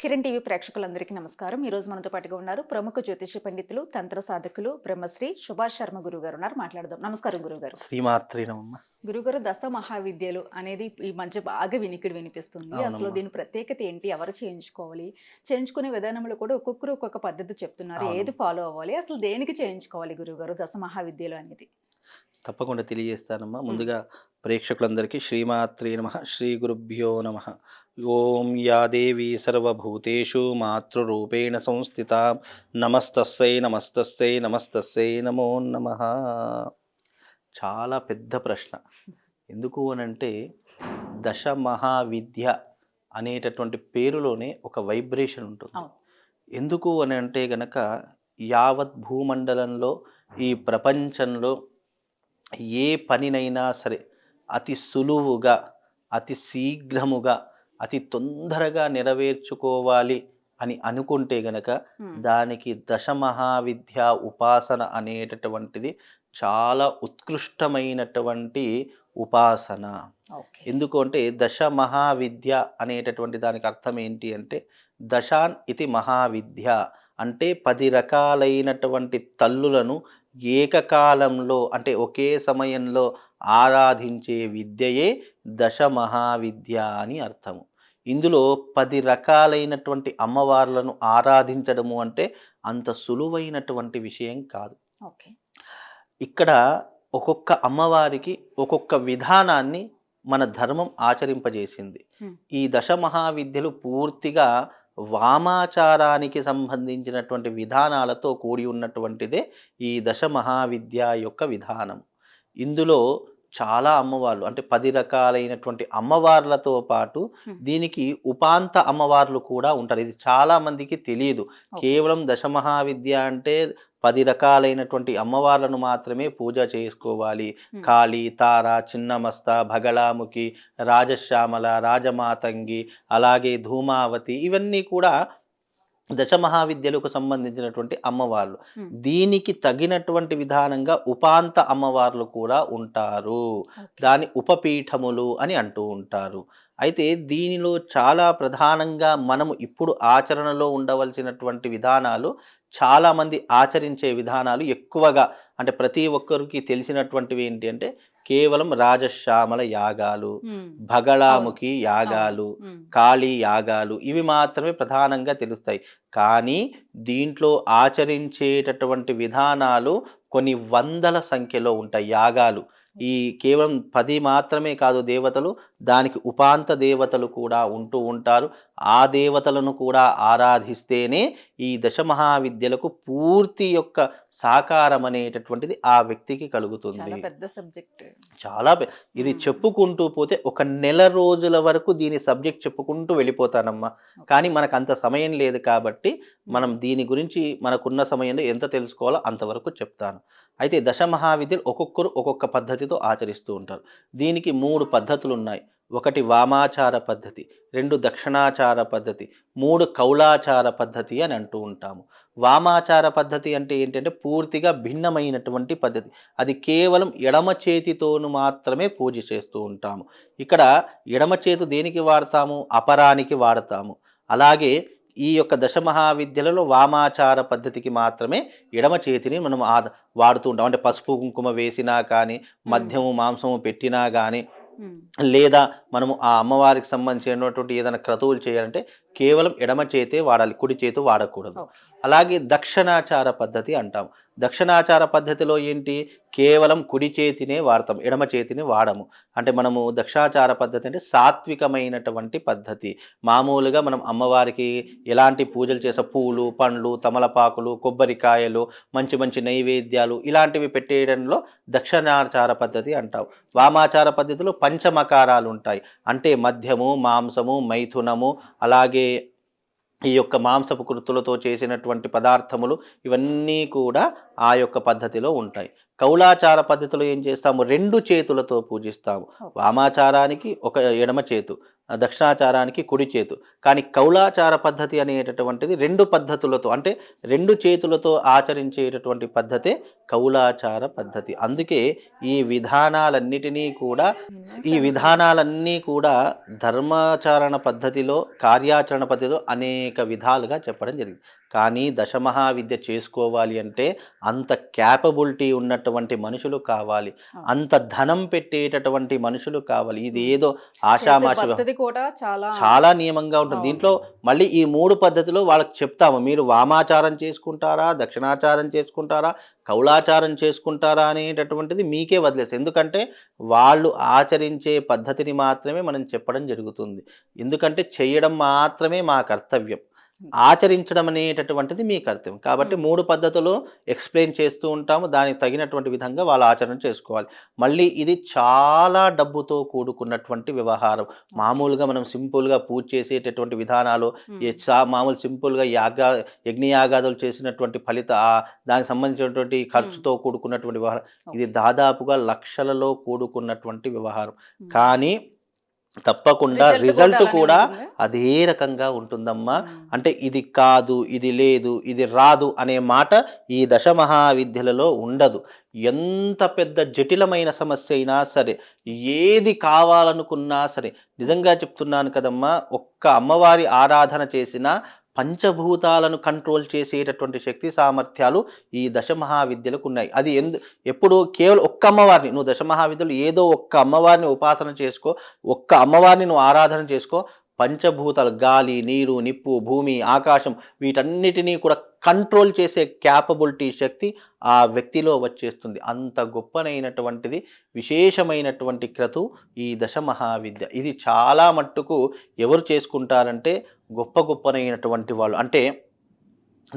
Kiran TV ప్రేక్షకులందరికీ నమస్కారం. ఈ రోజు మనతో పాటుగా ఉన్నారు ప్రముఖ జ్యోతిష పండితులు తంత్ర సాధకులు బ్రహ్మశ్రీ సుభాష్ శర్మ గురువు గారు ఉన్నారు. మాట్లాడదాం. నమస్కారం గురుగారు శ్రీమాత్రి నమమ్మ గురుగారు దశ మహావిద్యలు అనేది ఈ మధ్య బాగా వినికిడి వినిపిస్తుంది. అసలు. దీని ప్రత్యేకత ఏంటి? ఎవరు చేయించుకోవాలి? చేయించుకునే విధానంలో కూడా ఒక్కొక్కరు ఒక్కొక్క పద్ధతి చెప్తున్నారు. ఏది ఫాలో అవ్వాలి? అసలు దేనికి చేయించుకోవాలి గురుగారు దశ మహావిద్యలు అనేది? తప్పకుండా తెలియజేస్తానమ్మా. ముందుగా ప్రేక్షకులందరికీ శ్రీమాత్రి నమ శ్రీ గురుభ్యో నమ. ఓం యా దేవి సర్వభూతేషు మాతృరూపేణ సంస్థిత. నమస్తస్సై నమస్తస్సై నమస్తస్సై నమో నమ. చాలా పెద్ద ప్రశ్న. ఎందుకు అనంటే దశ మహావిద్య అనేటటువంటి పేరులోనే ఒక వైబ్రేషన్ ఉంటుంది. ఎందుకు అని అంటే గనక యావత్ భూమండలంలో ఈ ప్రపంచంలో ఏ పనినైనా సరే అతి సులువుగా అతి శీఘ్రముగా అతి తొందరగా నెరవేర్చుకోవాలి అని అనుకుంటే గనక దానికి దశ మహావిద్య ఉపాసన అనేటటువంటిది చాలా ఉత్కృష్టమైనటువంటి ఉపాసన. ఎందుకు అంటే దశ మహావిద్య అనేటటువంటి దానికి అర్థం ఏంటి అంటే దశాన్ ఇది మహావిద్య అంటే పది రకాలైనటువంటి తల్లులను ఏకకాలంలో అంటే ఒకే సమయంలో ఆరాధించే విద్యయే దశ మహావిద్య అని అర్థము. ఇందులో పది రకాలైనటువంటి అమ్మవార్లను ఆరాధించడము అంటే అంత సులువైనటువంటి విషయం కాదు. ఓకే. ఇక్కడ ఒక్కొక్క అమ్మవారికి ఒక్కొక్క విధానాన్ని మన ధర్మం ఆచరింపజేసింది. ఈ దశ మహావిద్యలు పూర్తిగా వామాచారానికి సంబంధించినటువంటి విధానాలతో కూడి ఉన్నటువంటిదే ఈ దశ మహావిద్య యొక్క విధానం. ఇందులో చాలా అమ్మవార్లు. అంటే పది రకాలైనటువంటి అమ్మవార్లతో పాటు. దీనికి ఉపాంత అమ్మవార్లు కూడా ఉంటారు. ఇది చాలా మందికి తెలియదు. కేవలం దశ మహావిద్య అంటే పది రకాలైనటువంటి అమ్మవార్లను మాత్రమే పూజ చేసుకోవాలి. కాళీ తార చిన్నమస్త భగళాముఖి రాజశ్యామల రాజమాతంగి అలాగే ధూమావతి ఇవన్నీ కూడా దశ మహావిద్యలకు సంబంధించినటువంటి అమ్మవార్లు. దీనికి తగినటువంటి విధానంగా ఉపాంత అమ్మవార్లు కూడా ఉంటారు. దాని ఉపపీఠములు అని అంటూ ఉంటారు అయితే దీనిలో చాలా ప్రధానంగా మనము ఇప్పుడు ఆచరణలో ఉండవలసినటువంటి విధానాలు చాలా మంది ఆచరించే విధానాలు ఎక్కువగా అంటే ప్రతి ఒక్కరికి తెలిసినటువంటివి ఏంటి అంటే కేవలం రాజశ్యామల యాగాలు భగళాముఖి యాగాలు కాళీ యాగాలు ఇవి మాత్రమే ప్రధానంగా తెలుస్తాయి. కానీ దీంట్లో ఆచరించేటటువంటి విధానాలు కొన్ని వందల సంఖ్యలో ఉంటాయి యాగాలు. ఈ కేవలం పది మాత్రమే కాదు దేవతలు దానికి ఉపాంత దేవతలు కూడా ఉంటూ ఉంటారు. ఆ దేవతలను కూడా ఆరాధిస్తేనే ఈ దశ మహావిద్యలకు పూర్తి యొక్క సాకారం అనేటటువంటిది ఆ వ్యక్తికి కలుగుతుంది. పెద్ద సబ్జెక్ట్. చాలా ఇది. చెప్పుకుంటూ పోతే ఒక నెల రోజుల వరకు దీని సబ్జెక్ట్ చెప్పుకుంటూ వెళ్ళిపోతానమ్మా. కానీ మనకు అంత సమయం లేదు కాబట్టి మనం దీని గురించి మనకున్న సమయంలో ఎంత తెలుసుకోవాలో అంతవరకు చెప్తాను. అయితే దశ మహావిద్యలు ఒక్కొక్కరు ఒక్కొక్క పద్ధతితో ఆచరిస్తూ ఉంటారు. దీనికి మూడు పద్ధతులు ఉన్నాయి ఒకటి వామాచార పద్ధతి రెండు దక్షిణాచార పద్ధతి మూడు కౌలాచార పద్ధతి అని అంటూ ఉంటాము. వామాచార పద్ధతి అంటే ఏంటంటే పూర్తిగా భిన్నమైనటువంటి పద్ధతి. అది కేవలం ఎడమ చేతితోను మాత్రమే పూజ చేస్తూ ఉంటాము. ఇక్కడ ఎడమ చేతి దేనికి వాడతాము? అపరానికి వాడతాము. అలాగే ఈ యొక్క దశ మహావిద్యలలో వామాచార పద్ధతికి మాత్రమే ఎడమ చేతిని మనం ఆ వాడుతూ ఉంటాం. అంటే పసుపు కుంకుమ వేసినా కానీ మద్యము మాంసము పెట్టినా కానీ లేదా మనము ఆ అమ్మవారికి సంబంధించినటువంటి ఏదైనా క్రతువులు చేయాలంటే కేవలం ఎడమ చేతే వాడాలి కుడి చేతు వాడకూడదు. అలాగే దక్షిణాచార పద్ధతి అంటాం. దక్షిణాచార పద్ధతిలో ఏంటి? కేవలం కుడి చేతినే వాడతాం ఎడమ చేతిని వాడము. అంటే మనము దక్షిణాచార పద్ధతి అంటే సాత్వికమైనటువంటి పద్ధతి. మామూలుగా మనం అమ్మవారికి ఎలాంటి పూజలు చేసే పూలు పండ్లు తమలపాకులు కొబ్బరికాయలు మంచి మంచి నైవేద్యాలు ఇలాంటివి పెట్టేయడంలో దక్షిణాచార పద్ధతి అంటాం. వామాచార పద్ధతిలో పంచమకారాలు ఉంటాయి. అంటే మద్యము మాంసము మైథునము అలాగే ఈ యొక్క మాంసపు కృతులతో చేసినటువంటి పదార్థములు ఇవన్నీ కూడా ఆ యొక్క పద్ధతిలో ఉంటాయి. కౌలాచార పద్ధతిలో ఏం చేస్తాము? రెండు చేతులతో పూజిస్తాము. వామాచారానికి ఒక ఎడమ చేతు. దక్షిణాచారానికి కుడి చేతు. కానీ కౌలాచార పద్ధతి అనేటటువంటిది రెండు పద్ధతులతో అంటే రెండు చేతులతో ఆచరించేటటువంటి పద్ధతే కౌలాచార పద్ధతి. అందుకే ఈ విధానాలన్నిటినీ కూడా ఈ విధానాలన్నీ కూడా ధర్మాచరణ పద్ధతిలో కార్యాచరణ పద్ధతిలో అనేక విధాలుగా చెప్పడం జరిగింది. కానీ దశమహావిద్య చేసుకోవాలి అంటే అంత క్యాపబిలిటీ ఉన్నటువంటి మనుషులు కావాలి. అంత ధనం పెట్టేటటువంటి మనుషులు కావాలి. ఇది ఏదో ఆషామాషి కూడా చాలా చాలా నియమంగా ఉంటుంది. దీంట్లో మళ్ళీ ఈ మూడు పద్ధతిలో వాళ్ళకి చెప్తాము. మీరు వామాచారం చేసుకుంటారా? దక్షిణాచారం చేసుకుంటారా? కౌలాచారం చేసుకుంటారా అనేటటువంటిది మీకే వదిలేసి. ఎందుకంటే వాళ్ళు ఆచరించే పద్ధతిని మాత్రమే మనం చెప్పడం జరుగుతుంది. ఎందుకంటే చేయడం మాత్రమే మా కర్తవ్యం. ఆచరించడం అనేటటువంటిది మీ కర్తవ్యం. కాబట్టి. మూడు పద్ధతులు ఎక్స్ప్లెయిన్ చేస్తూ ఉంటాము. దానికి తగినటువంటి విధంగా వాళ్ళు ఆచరణ చేసుకోవాలి. మళ్ళీ ఇది చాలా డబ్బుతో కూడుకున్నటువంటి వ్యవహారం. మామూలుగా మనం సింపుల్గా పూజ చేసేటటువంటి విధానాలు మామూలు సింపుల్గా యాగా యజ్ఞయాగాదులు చేసినటువంటి ఫలిత దానికి సంబంధించినటువంటి ఖర్చుతో కూడుకున్నటువంటి వ్యవహారం. ఇది దాదాపుగా లక్షలలో కూడుకున్నటువంటి వ్యవహారం. కానీ తప్పకుండా రిజల్ట్ కూడా? అదే రకంగా ఉంటుందమ్మా ఉమ్. అంటే ఇది కాదు ఇది లేదు ఇది రాదు అనే మాట ఈ దశ మహావిద్యలలో ఉండదు ఎంత పెద్ద జటిలమైన సమస్య అయినా సరే ఏది కావాలనుకున్నా సరే నిజంగా చెప్తున్నాను కదమ్మా ఒక్క అమ్మవారి ఆరాధన చేసినా పంచభూతాలను కంట్రోల్ చేసేటటువంటి శక్తి సామర్థ్యాలు ఈ దశమహావిద్యలకు ఉన్నాయి అది ఎందు ఎప్పుడు కేవలం ఒక్క అమ్మవారిని నువ్వు దశమహావిద్యలు ఏదో ఒక్క అమ్మవారిని ఉపాసన చేసుకో ఒక్క అమ్మవారిని నువ్వు ఆరాధన చేసుకో పంచభూతాలు గాలి నీరు నిప్పు భూమి ఆకాశం వీటన్నిటినీ కూడా కంట్రోల్ చేసే క్యాపబిలిటీ శక్తి ఆ వ్యక్తిలో వచ్చేస్తుంది. అంత గొప్పనైనటువంటిది విశేషమైనటువంటి క్రతు ఈ దశ మహావిద్య ఇది చాలా మట్టుకు ఎవరు చేసుకుంటారంటే గొప్ప గొప్పనైనటువంటి వాళ్ళు. అంటే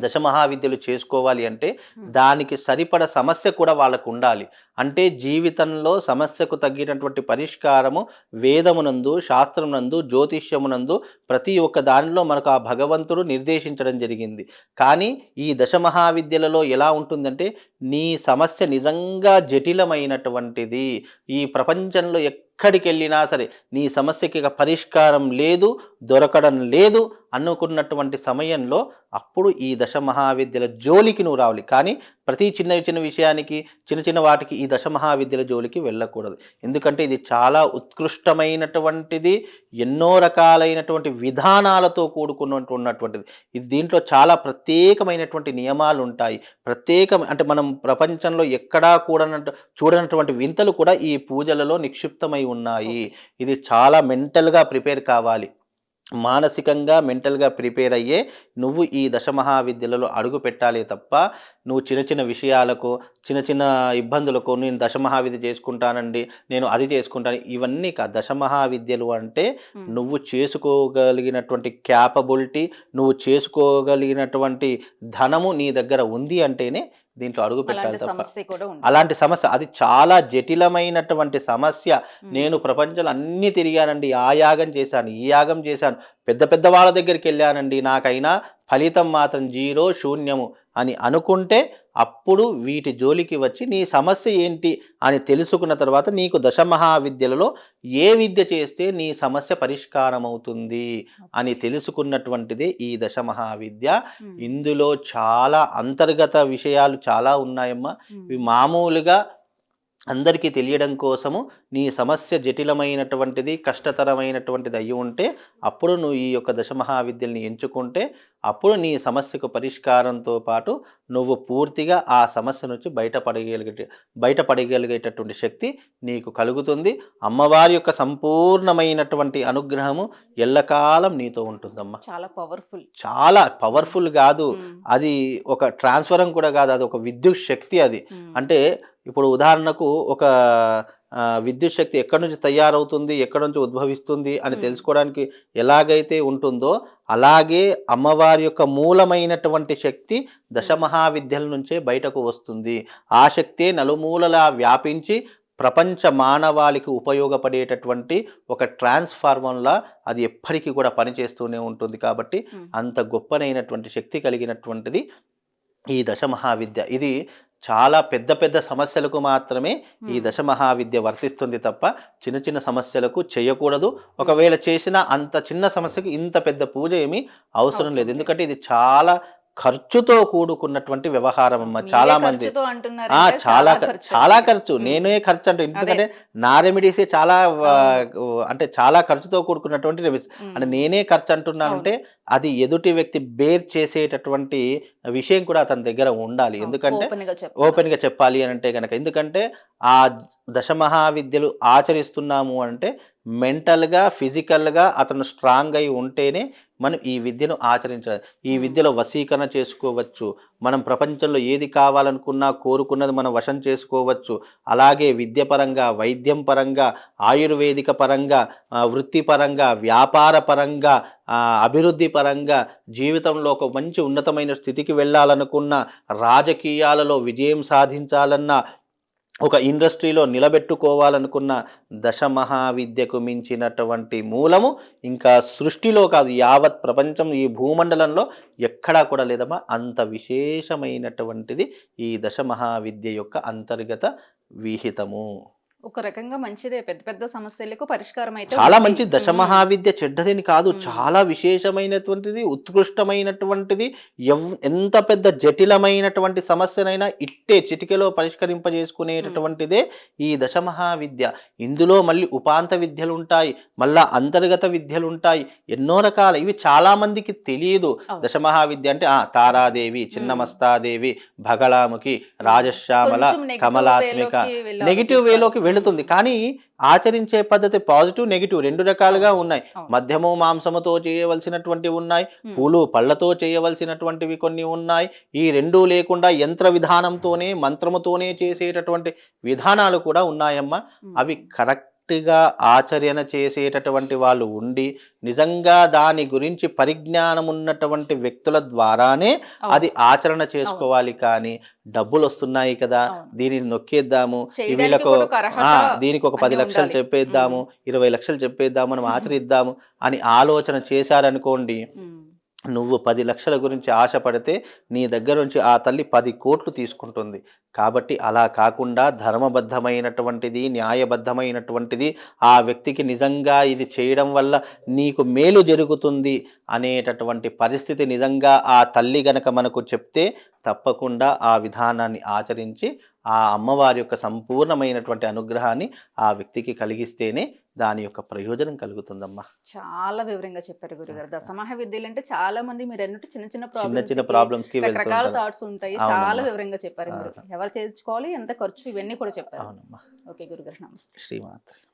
దశ మహావిద్యలు చేసుకోవాలి అంటే. దానికి సరిపడ సమస్య కూడా వాళ్ళకు ఉండాలి అంటే జీవితంలో సమస్యకు తగ్గినటువంటి పరిష్కారము వేదమునందు శాస్త్రమునందు జ్యోతిష్యమునందు ప్రతి ఒక్క దానిలో మనకు ఆ భగవంతుడు నిర్దేశించడం జరిగింది. కానీ ఈ దశ మహావిద్యలలో ఎలా ఉంటుందంటే నీ సమస్య నిజంగా జటిలమైనటువంటిది. ఈ ప్రపంచంలో ఎక్కడికి వెళ్ళినా సరే నీ సమస్యకి పరిష్కారం లేదు దొరకడం లేదు అనుకున్నటువంటి సమయంలో అప్పుడు ఈ దశ మహావిద్యల జోలికి నువ్వు రావాలి. కానీ ప్రతి చిన్న చిన్న విషయానికి చిన్న చిన్న వాటికి ఈ దశ మహావిద్యల జోలికి వెళ్ళకూడదు. ఎందుకంటే ఇది చాలా ఉత్కృష్టమైనటువంటిది ఎన్నో రకాలైనటువంటి విధానాలతో కూడుకున్నటువంటిది ఇది దీంట్లో చాలా ప్రత్యేకమైనటువంటి నియమాలు ఉంటాయి. ప్రత్యేకం అంటే మనం ప్రపంచంలో ఎక్కడా కూడా చూడనటువంటి వింతలు కూడా ఈ పూజలలో నిక్షిప్తమై ఉన్నాయి. ఇది చాలా మెంటల్గా ప్రిపేర్ కావాలి. మానసికంగా మెంటల్గా ప్రిపేర్ అయ్యే నువ్వు ఈ దశ మహావిద్యలలో అడుగు పెట్టాలి తప్ప నువ్వు చిన్న చిన్న విషయాలకు చిన్న చిన్న ఇబ్బందులకు నేను దశ మహావిద్య చేసుకుంటానండి నేను అది చేసుకుంటాను ఇవన్నీ కాదు. దశ మహావిద్యలు అంటే. నువ్వు చేసుకోగలిగినటువంటి క్యాపబిలిటీ నువ్వు చేసుకోగలిగినటువంటి ధనము నీ దగ్గర ఉంది అంటేనే దీంట్లో అడుగు పెట్టాలి తప్ప. అలాంటి సమస్య అది చాలా జటిలమైనటువంటి సమస్య. నేను ప్రపంచంలో అన్ని తిరిగానండి. ఆ యాగం చేశాను ఈ యాగం చేశాను. పెద్ద పెద్ద వాళ్ళ దగ్గరికి వెళ్ళానండి నాకైనా ఫలితం మాత్రం జీరో శూన్యము అని అనుకుంటే అప్పుడు వీటి జోలికి వచ్చి నీ సమస్య ఏంటి అని తెలుసుకున్న తర్వాత నీకు దశ మహావిద్యలలో ఏ విద్య చేస్తే నీ సమస్య పరిష్కారం అవుతుంది అని తెలుసుకున్నటువంటిదే ఈ దశ మహావిద్య ఉమ్. ఇందులో చాలా అంతర్గత విషయాలు చాలా ఉన్నాయమ్మా. ఇవి మామూలుగా అందరికీ తెలియడం కోసము నీ సమస్య జటిలమైనటువంటిది కష్టతరమైనటువంటిది అయి ఉంటే అప్పుడు నువ్వు ఈ యొక్క దశ మహావిద్యల్ని ఎంచుకుంటే అప్పుడు నీ సమస్యకు పరిష్కారంతో పాటు నువ్వు పూర్తిగా ఆ సమస్య నుంచి బయటపడగలిగే బయటపడగలిగేటటువంటి శక్తి నీకు కలుగుతుంది. అమ్మవారి యొక్క సంపూర్ణమైనటువంటి అనుగ్రహము ఎల్లకాలం నీతో ఉంటుందమ్మా. చాలా పవర్ఫుల్. చాలా పవర్ఫుల్ కాదు. అది ఒక ట్రాన్స్ఫరం కూడా కాదు. అది ఒక విద్యుత్ శక్తి అది. అంటే ఇప్పుడు ఉదాహరణకు ఒక విద్యుత్ శక్తి ఎక్కడి నుంచి తయారవుతుంది ఎక్కడి నుంచి ఉద్భవిస్తుంది అని. తెలుసుకోవడానికి ఎలాగైతే ఉంటుందో అలాగే అమ్మవారి యొక్క మూలమైనటువంటి శక్తి దశ Hmm. మహావిద్యల నుంచే బయటకు వస్తుంది ఆ శక్తే నలుమూలలా వ్యాపించి ప్రపంచ మానవాళికి ఉపయోగపడేటటువంటి ఒక ట్రాన్స్ఫార్మర్లా అది ఎప్పటికీ కూడా పనిచేస్తూనే ఉంటుంది కాబట్టి అంత గొప్పనైనటువంటి శక్తి కలిగినటువంటిది ఈ దశ మహావిద్య ఇది చాలా పెద్ద పెద్ద సమస్యలకు మాత్రమే ఈ. దశ మహావిద్య వర్తిస్తుంది తప్ప చిన్న చిన్న సమస్యలకు చేయకూడదు ఒకవేళ చేసిన అంత చిన్న సమస్యకు ఇంత పెద్ద పూజ ఏమీ అవసరం లేదు. ఎందుకంటే ఇది చాలా ఖర్చుతో కూడుకున్నటువంటి వ్యవహారం అమ్మ చాలా మంది చాలా చాలా. ఖర్చు. నేనే ఖర్చు అంటే ఎందుకంటే నా రెమెడీసే చాలా అంటే చాలా ఖర్చుతో కూడుకున్నటువంటి రెమెడీస్. అంటే నేనే ఖర్చు అంటున్నానంటే అది ఎదుటి వ్యక్తి బేర్ చేసేటటువంటి విషయం కూడా అతని దగ్గర ఉండాలి. ఎందుకంటే ఓపెన్గా చెప్పాలి. ఓపెన్గా చెప్పాలి అని అంటే కనుక ఎందుకంటే ఆ దశ మహావిద్యలు ఆచరిస్తున్నాము అంటే మెంటల్గా ఫిజికల్గా అతను స్ట్రాంగ్ అయి ఉంటేనే మనం ఈ విద్యను ఆచరించాలి ఈ. విద్యలో వశీకరణ చేసుకోవచ్చు మనం ప్రపంచంలో ఏది కావాలనుకున్నా కోరుకున్నది మనం వశం చేసుకోవచ్చు అలాగే విద్య పరంగా వైద్యం పరంగా ఆయుర్వేదిక పరంగా వృత్తిపరంగా వ్యాపార పరంగా అభివృద్ధి పరంగా జీవితంలో ఒక మంచి ఉన్నతమైన స్థితికి వెళ్ళాలనుకున్న రాజకీయాలలో విజయం సాధించాలన్న ఒక ఇండస్ట్రీలో నిలబెట్టుకోవాలనుకున్న దశ మహావిద్యకు మించినటువంటి మూలము ఇంకా సృష్టిలో కాదు యావత్ ప్రపంచం ఈ భూమండలంలో ఎక్కడా కూడా లేదమ్మా. అంత విశేషమైనటువంటిది ఈ దశ మహావిద్య యొక్క అంతర్గత విహితము. ఒక రకంగా మంచిదే పెద్ద పెద్ద సమస్యలకు పరిష్కారం అయితే చాలా. మంచి దశ. మహావిద్య చెడ్డదని కాదు. చాలా విశేషమైనటువంటిది ఉత్కృష్టమైనటువంటిది ఎంత పెద్ద జటిలమైనటువంటి సమస్యనైనా ఇట్టే చిటికెలో పరిష్కరింపజేసుకునేటటువంటిదే ఈ దశ మహావిద్య ఇందులో మళ్ళీ ఉపాంత విద్యలు ఉంటాయి మళ్ళా అంతర్గత విద్యలు ఉంటాయి ఎన్నో రకాల ఇవి చాలా మందికి తెలియదు. దశ మహావిద్య అంటే ఆ తారాదేవి చిన్నమస్తాదేవి భగళాముఖి రాజశ్యామల కమలాత్మిక నెగిటివ్. వేలోకి వెళుతుంది కానీ ఆచరించే పద్ధతి పాజిటివ్ నెగిటివ్ రెండు రకాలుగా ఉన్నాయి. మధ్యము మాంసముతో చేయవలసినటువంటివి ఉన్నాయి. పూలు పళ్ళతో చేయవలసినటువంటివి కొన్ని ఉన్నాయి ఈ రెండు లేకుండా యంత్ర విధానంతోనే మంత్రముతోనే చేసేటటువంటి విధానాలు కూడా ఉన్నాయమ్మా. అవి కరెక్ట్గా ఆచరణ చేసేటటువంటి వాళ్ళు ఉండి నిజంగా దాని గురించి పరిజ్ఞానం ఉన్నటువంటి వ్యక్తుల ద్వారానే. అది ఆచరణ చేసుకోవాలి కానీ డబ్బులు వస్తున్నాయి కదా. దీనిని నొక్కేద్దాము వీళ్ళకు దీనికి ఒక పది లక్షలు. చెప్పేద్దాము ఇరవై లక్షలు చెప్పేద్దాము మనం ఆచరిద్దాము అని ఆలోచన చేశారనుకోండి. నువ్వు పది లక్షల గురించి ఆశపడితే నీ దగ్గర నుంచి ఆ తల్లి పది కోట్లు తీసుకుంటుంది. కాబట్టి అలా కాకుండా ధర్మబద్ధమైనటువంటిది న్యాయబద్ధమైనటువంటిది ఆ వ్యక్తికి నిజంగా ఇది చేయడం వల్ల నీకు మేలు జరుగుతుంది అనేటటువంటి పరిస్థితి నిజంగా ఆ తల్లి గనక మనకు చెప్తే తప్పకుండా ఆ విధానాన్ని ఆచరించి ఆ అమ్మవారి యొక్క సంపూర్ణమైనటువంటి అనుగ్రహాన్ని ఆ వ్యక్తికి కలిగిస్తేనే దాని యొక్క ప్రయోజనం కలుగుతుందమ్మా. చాలా వివరంగా చెప్పారు గురుగారు. దశమహా విద్యలు అంటే చాలా మంది మీరు అన్నట్టు చిన్న చిన్న చిన్న చిన్న ప్రాబ్లమ్స్కి రకరకాల థాట్స్ ఉంటాయి. చాలా వివరంగా చెప్పారు. ఎవరు చేయించుకోవాలి ఎంత ఖర్చు ఇవన్నీ కూడా చెప్పారు. అవునమ్మా. ఓకే గురుగారు నమస్తే. శ్రీమాత్రి.